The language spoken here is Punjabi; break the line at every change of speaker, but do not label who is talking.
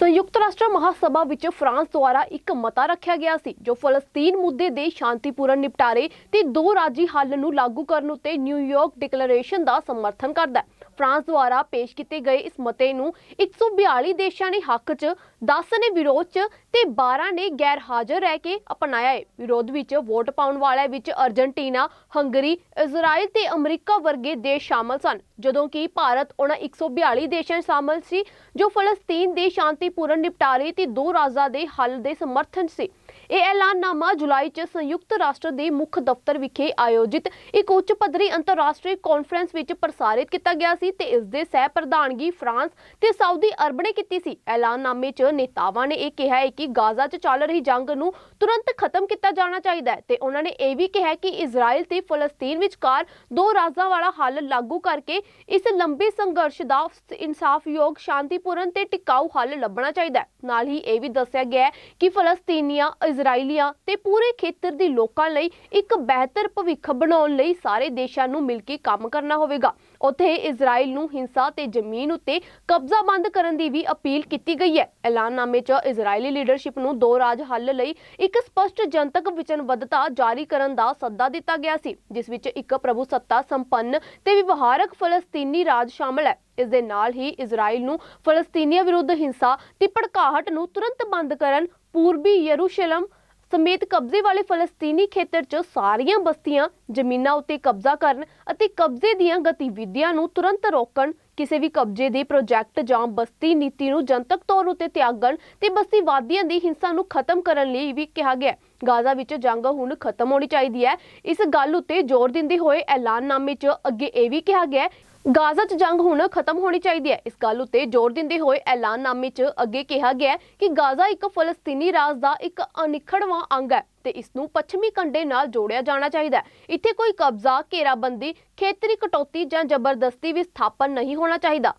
ਸੰਯੁਕਤ ਰਾਸ਼ਟਰ ਮਹਾਸਭਾ ਵਿੱਚ ਫਰਾਂਸ ਦੁਆਰਾ ਇੱਕ ਮਤਾ ਰੱਖਿਆ ਗਿਆ ਸੀ, ਜੋ ਫਲਸਤੀਨ ਮੁੱਦੇ ਦੇ ਸ਼ਾਂਤੀਪੂਰਨ ਨਿਪਟਾਰੇ ਤੇ ਦੋ ਰਾਜੀ ਹੱਲ ਨੂੰ ਲਾਗੂ ਕਰਨ ਉੱਤੇ ਨਿਊਯਾਰਕ ਡਿਕਲੇਰੇਸ਼ਨ ਦਾ ਸਮਰਥਨ ਕਰਦਾ ਹੈ। ਫਰਾਂਸ ਦੁਆਰਾ ਪੇਸ਼ ਕੀਤੇ ਗਏ ਇਸ ਮਤੇ ਨੂੰ 142 ਦੇਸ਼ਾਂ ਨੇ ਹੱਕ 'ਚ 10 ਨੇ ਵਿਰੋਧ 'ਚ ਤੇ 12 ਨੇ ਗੈਰ ਹਾਜ਼ਰ ਰਹਿ ਕੇ ਅਪਣਾਇਆ ਹੈ। ਵਿਰੋਧ ਵਿੱਚ ਵੋਟ ਪਾਉਣ ਵਾਲਿਆਂ ਵਿੱਚ ਅਰਜਨਟੀਨਾ, ਹੰਗਰੀ ਇਜ਼ਰਾਈਲ ਤੇ ਅਮਰੀਕਾ ਵਰਗੇ ਦੇਸ਼ ਸ਼ਾਮਲ ਸਨ, ਜਦੋਂ ਕਿ ਭਾਰਤ ਉਹਨਾਂ 142 ਦੇਸ਼ਾਂ 'ਚ ਸ਼ਾਮਲ ਸੀ, ਜੋ ਫਲਸਤੀਨ ਦੇ ਸ਼ਾਂਤੀਪੂਰਨ ਨਿਪਟਾਰੇ ਤੇ ਦੋ ਰਾਜਾਂ ਦੇ ਹੱਲ ਦੇ ਸਮਰਥਨ ਸੀ। ਇਹ ਐਲਾਨਨਾਮਾ ਜੁਲਾਈ 'ਚ ਸੰਯੁਕਤ ਰਾਸ਼ਟਰ ਦੇ ਮੁੱਖ ਦਫ਼ਤਰ ਵਿਖੇ ਆਯੋਜਿਤ ਇੱਕ ਉੱਚ ਪੱਧਰੀ ਅੰਤਰਰਾਸ਼ਟਰੀ ਕਾਨਫਰੰਸ ਵਿੱਚ ਪ੍ਰਸਾਰਿਤ ਕੀਤਾ ਗਿਆ ਸੀ ਤੇ ਇਸ ਦੇ ਸਹਿ ਪ੍ਰਧਾਨਗੀ ਫਰਾਂਸ ਤੇ ਸਾਊਦੀ ਅਰਬ ਨੇ ਕੀਤੀ ਸੀ। ਐਲਾਨਨਾਮੇ 'ਚ ਨੇਤਾਵਾਂ ਨੇ ਇਹ ਕਿਹਾ ਹੈ ਕਿ ਗਾਜ਼ਾ 'ਚ ਚੱਲ ਰਹੀ ਜੰਗ ਨੂੰ ਤੁਰੰਤ ਖਤਮ ਕੀਤਾ ਜਾਣਾ ਚਾਹੀਦਾ ਹੈ ਤੇ ਉਹਨਾਂ ਨੇ ਇਹ ਵੀ ਕਿਹਾ ਕਿ ਇਜ਼ਰਾਈਲ ਤੇ ਫਲਸਤੀਨ ਵਿਚਕਾਰ ਦੋ ਰਾਜਾਂ ਵਾਲਾ ਹੱਲ ਲਾਗੂ ਕਰਕੇ ਇਸ ਲੰਬੇ ਸੰਘਰਸ਼ ਦਾ ਇਨਸਾਫਯੋਗ, ਸ਼ਾਂਤੀਪੂਰਨ ਤੇ ਟਿਕਾਊ ਹੱਲ ਲੱਭਣਾ ਚਾਹੀਦਾ ਹੈ। ਨਾਲ ਹੀ ਇਹ ਵੀ ਦੱਸਿਆ ਗਿਆ ਕਿ ਫਲਸਤੀਨੀਆਂ ਇਜ਼ਰਾਈਲੀਆਂ ਤੇ ਪੂਰੇ ਖੇਤਰ ਦੇ ਲੋਕਾਂ ਲਈ ਇੱਕ ਬਿਹਤਰ ਭਵਿੱਖ ਬਣਾਉਣ ਲਈ ਸਾਰੇ ਦੇਸ਼ਾਂ ਨੂੰ ਮਿਲ ਕੇ ਕੰਮ ਕਰਨਾ ਹੋਵੇਗਾ। ਉੱਥੇ ਇਜ਼ਰਾਈਲ ਨੂੰ ਹਿੰਸਾ ਤੇ ਜ਼ਮੀਨ ਉੱਤੇ ਕਬਜ਼ਾ ਬੰਦ ਕਰਨ ਦੀ ਵੀ ਅਪੀਲ ਕੀਤੀ ਗਈ ਹੈ। ਐਲਾਨਨਾਮੇ 'ਚ ਇਜ਼ਰਾਈਲੀ ਲੀਡਰਸ਼ਿਪ ਨੂੰ ਦੋ ਰਾਜ ਹੱਲ ਲਈ ਇੱਕ ਸਪਸ਼ਟ ਜਨਤਕ ਵਚਨਬੱਧਤਾ ਜਾਰੀ ਕਰਨ ਦਾ ਸੱਦਾ ਦਿੱਤਾ ਗਿਆ ਸੀ, ਜਿਸ ਵਿੱਚ ਇੱਕ ਪ੍ਰਭੂ ਸੱਤਾ ਸੰਪੰਨ ਤੇ ਵਿਵਹਾਰਕ ਫਲਸਤੀਨੀ ਰਾਜ ਸ਼ਾਮਲ ਹੈ। ਇਸ ਦੇ ਨਾਲ ਹੀ ਇਜ਼ਰਾਈਲ ਨੂੰ ਫਲਸਤੀਨੀਆਂ ਵਿਰੁੱਧ ਹਿੰਸਾ ਤੇ ਭੜਕਾਹਟ ਨੂੰ ਤੁਰੰਤ ਬੰਦ ਕਰਨ ਪੂਰਬੀ ਯਰੂਸ਼ਲਮ ਸਮੇਤ ਕਬਜ਼ੇ ਵਾਲੇ ਫਲਸਤੀਨੀ ਖੇਤਰ 'ਚ ਸਾਰੀਆਂ ਬਸਤੀਆਂ ਜ਼ਮੀਨਾਂ ਉੱਤੇ ਕਬਜ਼ਾ ਕਰਨ ਅਤੇ ਕਬਜ਼ੇ ਦੀਆਂ ਗਤੀਵਿਧੀਆਂ ਨੂੰ ਤੁਰੰਤ ਰੋਕਣ, ਕਿਸੇ ਵੀ ਕਬਜ਼ੇ ਦੇ ਪ੍ਰੋਜੈਕਟ ਜਾਂ ਬਸਤੀ ਨੀਤੀ ਨੂੰ ਜਨਤਕ ਤੌਰ ਉਤੇ ਤਿਆਗਣ ਤੇ ਬਸਤੀਵਾਦੀਆਂ ਦੀ ਹਿੰਸਾ ਨੂੰ ਖਤਮ ਕਰਨ ਲਈ ਵੀ ਕਿਹਾ ਗਿਆ ਗਾਜ਼ਾ ਵਿੱਚ ਜੰਗ ਹੁਣ ਖਤਮ ਹੋਣੀ ਚਾਹੀਦੀ ਹੈ। ਇਸ ਗੱਲ ਉੱਤੇ ਜ਼ੋਰ ਦਿੰਦੇ ਹੋਏ ਐਲਾਨਨਾਮੇ 'ਚ ਅੱਗੇ ਇਹ ਵੀ ਕਿਹਾ ਗਿਆ ਗਾਜ਼ਾ 'ਚ ਜੰਗ ਹੁਣ ਖਤਮ ਹੋਣੀ ਚਾਹੀਦੀ ਹੈ। ਇਸ ਗੱਲ ਉੱਤੇ ਜ਼ੋਰ ਦਿੰਦੇ ਹੋਏ ਐਲਾਨਨਾਮੇ 'ਚ ਅੱਗੇ ਕਿਹਾ ਗਿਆ ਕਿ ਗਾਜ਼ਾ ਇੱਕ ਫਲਸਤੀਨੀ ਰਾਜ ਦਾ ਇੱਕ ਅਨਿੱਖੜਵਾਂ ਅੰਗ ਹੈ ਤੇ ਇਸ ਨੂੰ ਪੱਛਮੀ ਕੰਢੇ ਨਾਲ ਜੋੜਿਆ ਜਾਣਾ ਚਾਹੀਦਾ ਹੈ। ਇੱਥੇ ਕੋਈ ਕਬਜ਼ਾ, ਘੇਰਾਬੰਦੀ, ਖੇਤਰੀ ਕਟੌਤੀ ਜਾਂ ਜ਼ਬਰਦਸਤੀ ਵੀ ਸਥਾਪਨ ਨਹੀਂ ਹੋਣਾ ਚਾਹੀਦਾ।